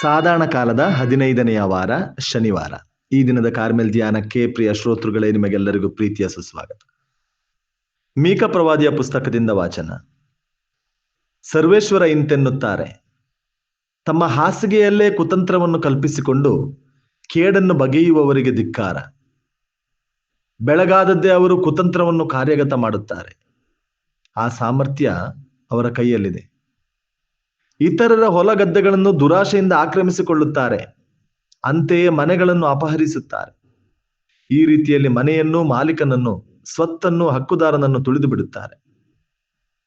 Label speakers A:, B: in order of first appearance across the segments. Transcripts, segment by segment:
A: ಸಾಧಾರಣ ಕಾಲದ ಹದಿನೈದನೆಯ ವಾರ, ಶನಿವಾರ. ಈ ದಿನದ ಕಾರ್ಮೆಲ್ ಧ್ಯಾನಕ್ಕೆ ಪ್ರಿಯ ಶ್ರೋತೃಗಳೇ, ನಿಮಗೆಲ್ಲರಿಗೂ ಪ್ರೀತಿಯ ಸುಸ್ವಾಗತ. ಮೀಕ ಪ್ರವಾದಿಯ ಪುಸ್ತಕದಿಂದ ವಾಚನ. ಸರ್ವೇಶ್ವರ ಇಂತೆನ್ನುತ್ತಾರೆ, ತಮ್ಮ ಹಾಸಿಗೆಯಲ್ಲೇ ಕುತಂತ್ರವನ್ನು ಕಲ್ಪಿಸಿಕೊಂಡು ಕೇಡನ್ನು ಬಗೆಯುವವರಿಗೆ ಧಿಕ್ಕಾರ. ಬೆಳಗಾದದ್ದೇ ಅವರು ಕುತಂತ್ರವನ್ನು ಕಾರ್ಯಗತ ಮಾಡುತ್ತಾರೆ. ಆ ಸಾಮರ್ಥ್ಯ ಅವರ ಕೈಯಲ್ಲಿದೆ. ಇತರರ ಹೊಲ ಗದ್ದೆಗಳನ್ನು ದುರಾಶೆಯಿಂದ ಆಕ್ರಮಿಸಿಕೊಳ್ಳುತ್ತಾರೆ. ಅಂತೆಯೇ ಮನೆಗಳನ್ನು ಅಪಹರಿಸುತ್ತಾರೆ. ಈ ರೀತಿಯಲ್ಲಿ ಮನೆಯನ್ನು ಮಾಲೀಕನನ್ನು, ಸ್ವತ್ತನ್ನು ಹಕ್ಕುದಾರನನ್ನು ತುಳಿದು ಬಿಡುತ್ತಾರೆ.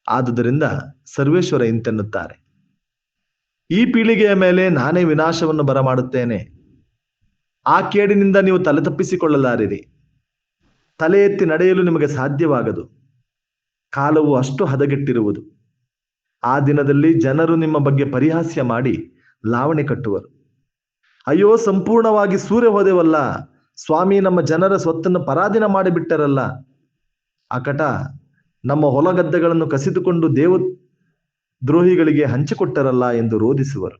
A: ಆದುದರಿಂದ ಸರ್ವೇಶ್ವರ ಇಂತೆನ್ನುತ್ತಾರೆ. ಈ ಪೀಳಿಗೆಯ ಮೇಲೆ ನಾನೇ ವಿನಾಶವನ್ನು ಬರಮಾಡುತ್ತೇನೆ. ಆ ಕೇಡಿನಿಂದ ನೀವು ತಲೆ ತಪ್ಪಿಸಿಕೊಳ್ಳಲಾರಿರಿ ತಲೆ ಎತ್ತಿ ನಡೆಯಲು ನಿಮಗೆ ಸಾಧ್ಯವಾಗದು. ಕಾಲವು ಅಷ್ಟು ಹದಗೆಟ್ಟಿರುವುದು. ಆ ದಿನದಲ್ಲಿ ಜನರು ನಿಮ್ಮ ಬಗ್ಗೆ ಪರಿಹಾಸ್ಯ ಮಾಡಿ ಲಾವಣೆ ಕಟ್ಟುವರು. ಅಯ್ಯೋ, ಸಂಪೂರ್ಣವಾಗಿ ಸೂರ್ಯ ಹೋದೆವಲ್ಲ? ಸ್ವಾಮಿ, ನಮ್ಮ ಜನರ ಸ್ವತ್ತನ್ನು ಪರಾಧೀನ ಮಾಡಿಬಿಟ್ಟರಲ್ಲ. ಅಕಟ ನಮ್ಮ ಹೊಲಗದ್ದೆಗಳನ್ನು ಕಸಿದುಕೊಂಡು ದೇವ ದ್ರೋಹಿಗಳಿಗೆ ಹಂಚಿಕೊಟ್ಟರಲ್ಲ ಎಂದು ರೋಧಿಸುವರು.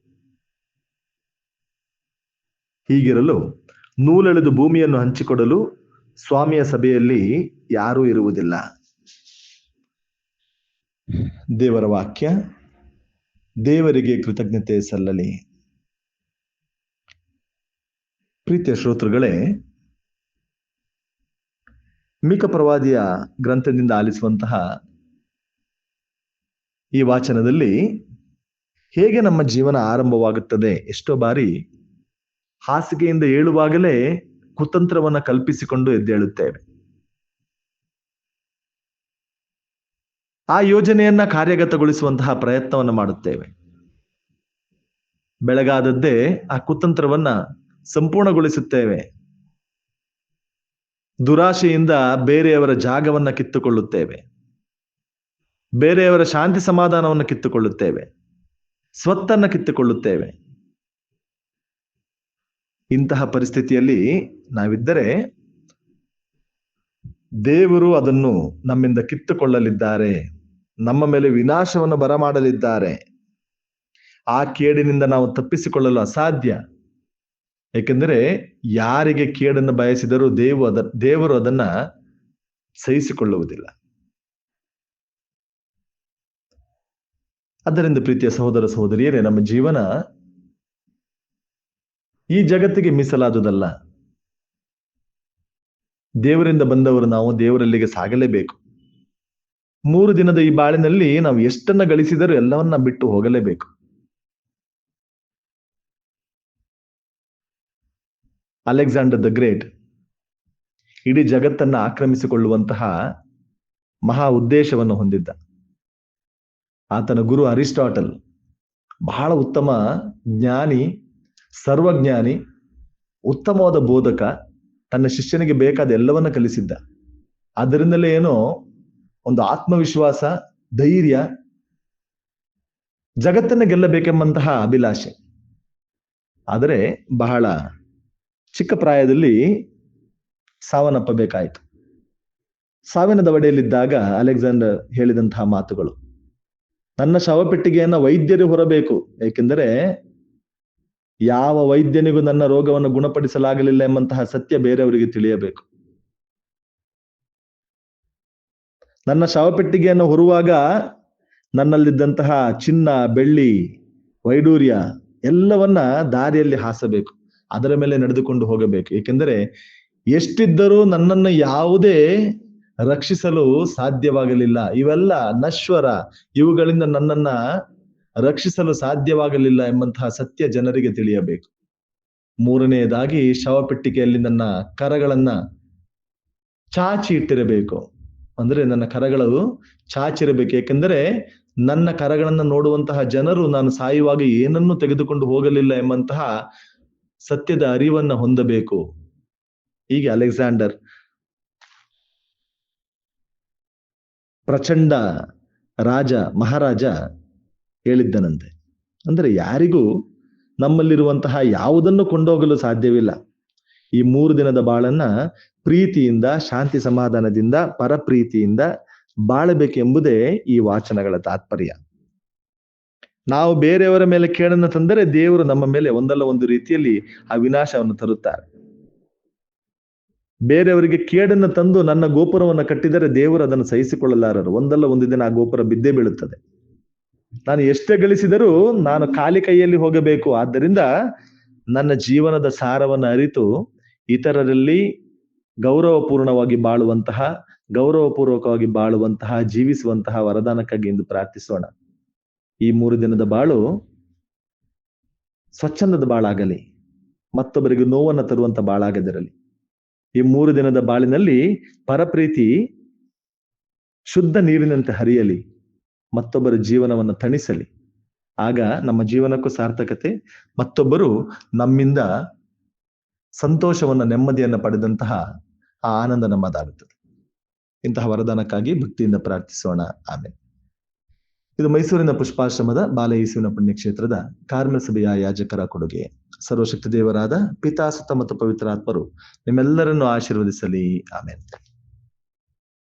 A: ಹೀಗಿರಲು ನೂಲೆಳೆದು ಭೂಮಿಯನ್ನು ಹಂಚಿಕೊಡಲು ಸ್ವಾಮಿಯ ಸಭೆಯಲ್ಲಿ ಯಾರೂ ಇರುವುದಿಲ್ಲ. ದೇವರ ವಾಕ್ಯ, ದೇವರಿಗೆ ಕೃತಜ್ಞತೆ ಸಲ್ಲಲಿ. ಪ್ರೀತಿಯ ಶ್ರೋತೃಗಳೇ ಮಿಕ ಪ್ರವಾದಿಯ ಗ್ರಂಥದಿಂದ ಆಲಿಸುವಂತಹ ಈ ವಾಚನದಲ್ಲಿ ಹೇಗೆ ನಮ್ಮ ಜೀವನ ಆರಂಭವಾಗುತ್ತದೆ ಎಷ್ಟೋ ಬಾರಿ ಹಾಸಿಗೆಯಿಂದ ಏಳುವಾಗಲೇ ಕುತಂತ್ರವನ್ನು ಕಲ್ಪಿಸಿಕೊಂಡು ಎದ್ದೇಳುತ್ತೇವೆ. ಆ ಯೋಜನೆಯನ್ನ ಕಾರ್ಯಗತಗೊಳಿಸುವಂತಹ ಪ್ರಯತ್ನವನ್ನು ಮಾಡುತ್ತೇವೆ. ಬೆಳಗಾದದ್ದೇ ಆ ಕುತಂತ್ರವನ್ನ ಸಂಪೂರ್ಣಗೊಳಿಸುತ್ತೇವೆ. ದುರಾಶೆಯಿಂದ ಬೇರೆಯವರ ಜಾಗವನ್ನ ಕಿತ್ತುಕೊಳ್ಳುತ್ತೇವೆ. ಬೇರೆಯವರ ಶಾಂತಿ ಸಮಾಧಾನವನ್ನು ಕಿತ್ತುಕೊಳ್ಳುತ್ತೇವೆ. ಸ್ವತ್ತನ್ನ ಕಿತ್ತುಕೊಳ್ಳುತ್ತೇವೆ. ಇಂತಹ ಪರಿಸ್ಥಿತಿಯಲ್ಲಿ ನಾವಿದ್ದರೆ ದೇವರು ಅದನ್ನು ನಮ್ಮಿಂದ ಕಿತ್ತುಕೊಳ್ಳಲಿದ್ದಾರೆ. ನಮ್ಮ ಮೇಲೆ ವಿನಾಶವನ್ನು ಬರಮಾಡಲಿದ್ದಾರೆ. ಆ ಕೇಡಿನಿಂದ ನಾವು ತಪ್ಪಿಸಿಕೊಳ್ಳಲು ಅಸಾಧ್ಯ. ಏಕೆಂದರೆ ಯಾರಿಗೆ ಕೇಡನ್ನು ಬಯಸಿದರೂ ದೇವು ಅದ, ದೇವರು ಅದನ್ನ ಸಹಿಸಿಕೊಳ್ಳುವುದಿಲ್ಲ. ಅದರಿಂದ ಪ್ರೀತಿಯ ಸಹೋದರ ಸಹೋದರಿಯರೇ, ನಮ್ಮ ಜೀವನ ಈ ಜಗತ್ತಿಗೆ ಮೀಸಲಾದುದಲ್ಲ. ದೇವರಿಂದ ಬಂದವರು ನಾವು ದೇವರಲ್ಲಿಗೆ ಸಾಗಲೇಬೇಕು. ಮೂರು ದಿನದ ಈ ಬಾಳಿನಲ್ಲಿ ನಾವು ಎಷ್ಟನ್ನ ಗಳಿಸಿದರೂ ಎಲ್ಲವನ್ನ ಬಿಟ್ಟು ಹೋಗಲೇಬೇಕು. ಅಲೆಕ್ಸಾಂಡರ್ ದ ಗ್ರೇಟ್ ಇಡೀ ಜಗತ್ತನ್ನ ಆಕ್ರಮಿಸಿಕೊಳ್ಳುವಂತಹ ಮಹಾ ಉದ್ದೇಶವನ್ನು ಹೊಂದಿದ್ದ. ಆತನ ಗುರು ಅರಿಸ್ಟಾಟಲ್ ಬಹಳ ಉತ್ತಮ ಜ್ಞಾನಿ, ಸರ್ವಜ್ಞಾನಿ, ಉತ್ತಮವಾದ ಬೋಧಕ, ತನ್ನ ಶಿಷ್ಯನಿಗೆ ಬೇಕಾದ ಎಲ್ಲವನ್ನ ಕಲಿಸಿದ್ದ. ಅದರಿಂದಲೇ ಏನೋ ಒಂದು ಆತ್ಮವಿಶ್ವಾಸ, ಧೈರ್ಯ, ಜಗತ್ತನ್ನ ಗೆಲ್ಲಬೇಕೆಂಬಂತಹ ಅಭಿಲಾಷೆ. ಆದರೆ ಬಹಳ ಚಿಕ್ಕ ಪ್ರಾಯದಲ್ಲಿ ಸಾವನ್ನಪ್ಪಬೇಕಾಯಿತು. ಸಾವಿನ ದವಡೆಯಲ್ಲಿದ್ದಾಗ ಅಲೆಕ್ಸಾಂಡರ್ ಹೇಳಿದಂತಹ ಮಾತುಗಳು, ನನ್ನ ಶವಪೆಟ್ಟಿಗೆಯನ್ನ ವೈದ್ಯರು ಹೊರಬೇಕು, ಏಕೆಂದರೆ ಯಾವ ವೈದ್ಯನಿಗೂ ನನ್ನ ರೋಗವನ್ನು ಗುಣಪಡಿಸಲಾಗಲಿಲ್ಲ ಎಂಬಂತಹ ಸತ್ಯ ಬೇರೆಯವರಿಗೆ ತಿಳಿಯಬೇಕು. ನನ್ನ ಶವಪೆಟ್ಟಿಗೆಯನ್ನು ಹೊರುವಾಗ ನನ್ನಲ್ಲಿದ್ದಂತಹ ಚಿನ್ನ, ಬೆಳ್ಳಿ, ವೈಡೂರ್ಯ ಎಲ್ಲವನ್ನ ದಾರಿಯಲ್ಲಿ ಹಾಸಬೇಕು. ಅದರ ಮೇಲೆ ನಡೆದುಕೊಂಡು ಹೋಗಬೇಕು. ಏಕೆಂದರೆ ಎಷ್ಟಿದ್ದರೂ ನನ್ನನ್ನು ಯಾವುದೇ ರಕ್ಷಿಸಲು ಸಾಧ್ಯವಾಗಲಿಲ್ಲ. ಇವೆಲ್ಲ ನಶ್ವರ. ಇವುಗಳಿಂದ ನನ್ನನ್ನ ರಕ್ಷಿಸಲು ಸಾಧ್ಯವಾಗಲಿಲ್ಲ ಎಂಬಂತಹ ಸತ್ಯ ಜನರಿಗೆ ತಿಳಿಯಬೇಕು. ಮೂರನೆಯದಾಗಿ ಶವಪೆಟ್ಟಿಗೆಯಲ್ಲಿ ನನ್ನ ಕರಗಳನ್ನ ಚಾಚಿ ಇಟ್ಟಿರಬೇಕು ಅಂದ್ರೆ ನನ್ನ ಕರಗಳು ಚಾಚಿರಬೇಕು. ಏಕೆಂದರೆ ನನ್ನ ಕರಗಳನ್ನ ನೋಡುವಂತಹ ಜನರು ನಾನು ಸಾಯುವಾಗ ಏನನ್ನು ತೆಗೆದುಕೊಂಡು ಹೋಗಲಿಲ್ಲ ಎಂಬಂತಹ ಸತ್ಯದ ಅರಿವನ್ನ ಹೊಂದಬೇಕು. ಹೀಗೆ ಅಲೆಕ್ಸಾಂಡರ್. ಪ್ರಚಂಡ ರಾಜ, ಮಹಾರಾಜ ಹೇಳಿದ್ದನಂತೆ. ಅಂದ್ರೆ ಯಾರಿಗೂ ನಮ್ಮಲ್ಲಿರುವಂತಹ ಯಾವುದನ್ನು ಕೊಂಡೋಗಲು ಸಾಧ್ಯವಿಲ್ಲ. ಈ ಮೂರು ದಿನದ ಬಾಳನ್ನ ಪ್ರೀತಿಯಿಂದ, ಶಾಂತಿ ಸಮಾಧಾನದಿಂದ, ಪರಪ್ರೀತಿಯಿಂದ ಬಾಳಬೇಕೆಂಬುದೇ ಈ ವಾಚನಗಳ ತಾತ್ಪರ್ಯ. ನಾವು ಬೇರೆಯವರ ಮೇಲೆ ಕೇಡನ್ನು ತಂದರೆ ದೇವರು ನಮ್ಮ ಮೇಲೆ ಒಂದಲ್ಲ ಒಂದು ರೀತಿಯಲ್ಲಿ ಆ ವಿನಾಶವನ್ನು ತರುತ್ತಾರೆ. ಬೇರೆಯವರಿಗೆ ಕೇಡನ್ನು ತಂದು ನನ್ನ ಗೋಪುರವನ್ನು ಕಟ್ಟಿದರೆ ದೇವರು ಅದನ್ನು ಸಹಿಸಿಕೊಳ್ಳಲಾರರು. ಒಂದಲ್ಲ ಒಂದು ದಿನ ಆ ಗೋಪುರ ಬಿದ್ದೇ ಬೀಳುತ್ತದೆ. ನಾನು ಎಷ್ಟೇ ಗಳಿಸಿದರೂ ನಾನು ಖಾಲಿ ಕೈಯಲ್ಲಿ ಹೋಗಬೇಕು. ಆದ್ದರಿಂದ ನನ್ನ ಜೀವನದ ಸಾರವನ್ನು ಅರಿತು ಇತರರಲ್ಲಿ ಗೌರವಪೂರ್ಣವಾಗಿ ಬಾಳುವಂತಹ, ಗೌರವಪೂರ್ವಕವಾಗಿ ಬಾಳುವಂತಹ, ಜೀವಿಸುವಂತಹ ವರದಾನಕ್ಕಾಗಿ ಎಂದು ಪ್ರಾರ್ಥಿಸೋಣ. ಈ ಮೂರು ದಿನದ ಬಾಳು ಸ್ವಚ್ಛಂದದ ಬಾಳಾಗಲಿ, ಮತ್ತೊಬ್ಬರಿಗೆ ನೋವನ್ನು ತರುವಂತ ಬಾಳಾಗದಿರಲಿ. ಈ ಮೂರು ದಿನದ ಬಾಳಿನಲ್ಲಿ ಪರಪ್ರೀತಿ, ಶುದ್ಧ ನೀರಿನಂತೆ ಹರಿಯಲಿ, ಮತ್ತೊಬ್ಬರ ಜೀವನವನ್ನು ತಣಿಸಲಿ. ಆಗ ನಮ್ಮ ಜೀವನಕ್ಕೂ ಸಾರ್ಥಕತೆ, ಮತ್ತೊಬ್ಬರು ನಮ್ಮಿಂದ ಸಂತೋಷವನ್ನ ನೆಮ್ಮದಿಯನ್ನ ಪಡೆದಂತಹ ಆ ಆನಂದ ನಮ್ಮದಾಗುತ್ತದೆ ಇಂತಹ ವರದಾನಕ್ಕಾಗಿ ಭಕ್ತಿಯಿಂದ ಪ್ರಾರ್ಥಿಸೋಣ. ಆಮೇಲೆ ಇದು ಮೈಸೂರಿನ ಪುಷ್ಪಾಶ್ರಮದ ಬಾಲಯೇಸುವಿನ ಪುಣ್ಯಕ್ಷೇತ್ರದ ಕಾರ್ಮಿಕ ಸಭೆಯ ಯಾಜಕರ ಕೊಡುಗೆ. ಸರ್ವಶಕ್ತಿ ದೇವರಾದ ಪಿತಾಸುತ ಮತ್ತು ಪವಿತ್ರಾತ್ಮರು ನಿಮ್ಮೆಲ್ಲರನ್ನು ಆಶೀರ್ವದಿಸಲಿ. ಆಮೇಲೆ